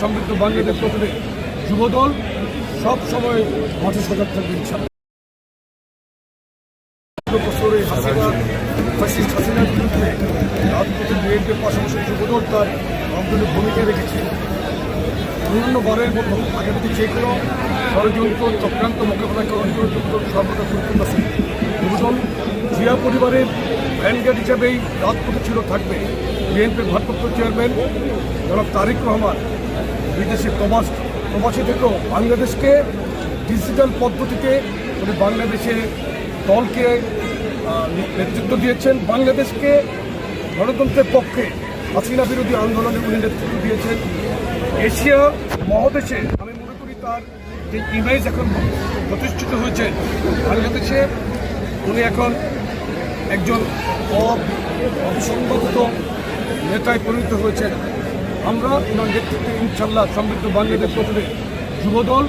সমৃদ্ধ বাংলাদেশ গঠনে যুবদল সব সময় মাঠে সজাগ থাকবে হাসিনা বিরুদ্ধে বিএনপির যুবদল তার রেখেছে। মতো চক্রান্ত জিয়া পরিবারের ভ্যানগার্ড হিসাবেই রাজপথে ছিল থাকবে। বিএনপির ভারপ্রাপ্ত চেয়ারম্যান জনাব তারিক রহমান বিদেশে প্রবাস প্রবাসী থেকেও বাংলাদেশকে ডিজিটাল পদ্ধতিতে উনি বাংলাদেশের দলকে নেতৃত্ব দিয়েছেন। বাংলাদেশকে গণতন্ত্রের পক্ষে হাসিনা বিরোধী আন্দোলনে উনি নেতৃত্ব দিয়েছেন। এশিয়া মহাদেশে আমি মনে করি তার যে ইমেজ এখন প্রতিষ্ঠিত হয়েছে, বাংলাদেশে উনি এখন একজন অ- অবিসংবাদিত নেতায় পরিণত হয়েছেন। আমরা ওনার নেতৃত্বে ইনশাল্লাহ সমৃদ্ধ বাংলাদেশ গঠনে যুবদল